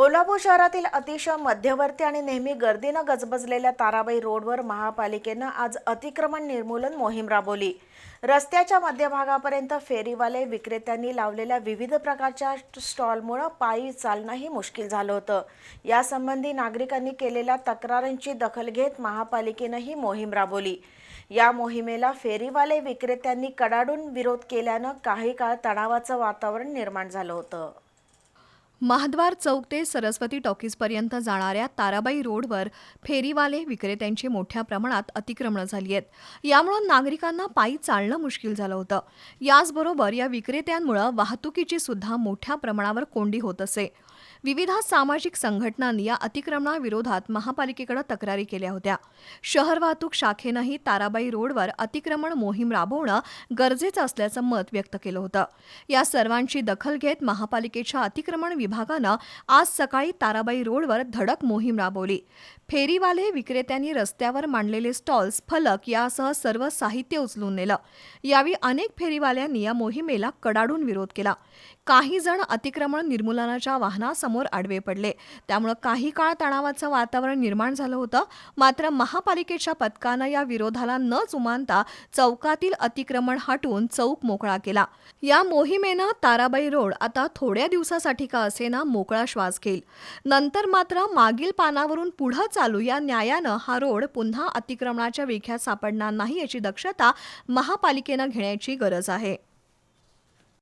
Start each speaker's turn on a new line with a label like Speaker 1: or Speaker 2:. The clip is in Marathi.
Speaker 1: कोल्हापूर शहरातील अतिशय मध्यवर्ती आणि नेहमी गर्दीनं गजबजलेल्या ताराबाई रोडवर महापालिकेनं आज अतिक्रमण निर्मूलन मोहीम राबवली. रस्त्याच्या मध्यभागापर्यंत फेरीवाले विक्रेत्यांनी लावलेल्या विविध प्रकारच्या स्टॉलमुळं पायी चालणंही मुश्किल झालं होतं. यासंबंधी नागरिकांनी केलेल्या तक्रारींची दखल घेत महापालिकेनं ही मोहीम राबवली. या मोहिमेला फेरीवाले विक्रेत्यांनी कडाडून विरोध केल्यानं काही काळ तणावाचं वातावरण निर्माण झालं होतं.
Speaker 2: महाद्वार चौक ते सरस्वती टॉकीजपर्यंत जाणाऱ्या ताराबाई रोडवर फेरीवाले विक्रेत्यांची मोठ्या प्रमाणात अतिक्रमणं झाली आहेत. यामुळं नागरिकांना पायी चालणं मुश्किल झालं होतं. याचबरोबर या विक्रेत्यांमुळं वाहतुकीची सुद्धा मोठ्या प्रमाणावर कोंडी होत असे. विविध सामाजिक संघटनांनी या अतिक्रमणाविरोधात महापालिकेकडे तक्रारी केल्या होत्या. शहर वाहतूक शाखेनंही ताराबाई रोडवर अतिक्रमण मोहीम राबवणं गरजेचं असल्याचं मत व्यक्त केलं होतं. या सर्वांची दखल घेत महापालिकेच्या अतिक्रमण विभागानं आज सकाळी ताराबाई रोडवर धडक मोहीम राबवली. फेरीवाले विक्रेत्यांनी रस्त्यावर मांडलेले स्टॉल्स फलक यासह सर्व साहित्य उचलून नेलं. यावेळी अनेक फेरीवाल्यांनी या मोहिमेला कडाडून विरोध केला. काही जण अतिक्रमण निर्मूलनाच्या वाहनासमोर आडवे पडले. त्यामुळे काही काळ तणावाचं वातावरण निर्माण झालं होतं. मात्र महापालिकेच्या पथकानं या विरोधाला न जुमानता चौकातील अतिक्रमण हटवून चौक मोकळा केला. या मोहिमेनं ताराबाई रोड आता थोड्या दिवसासाठी का असेना मोकळा श्वास घेईल. नंतर मात्र मागील पानावरून पुढं चालू या न्यायानं हा रोड पुन्हा अतिक्रमणाच्या विख्यात सापडणार नाही याची दक्षता महापालिकेनं घेण्याची गरज आहे.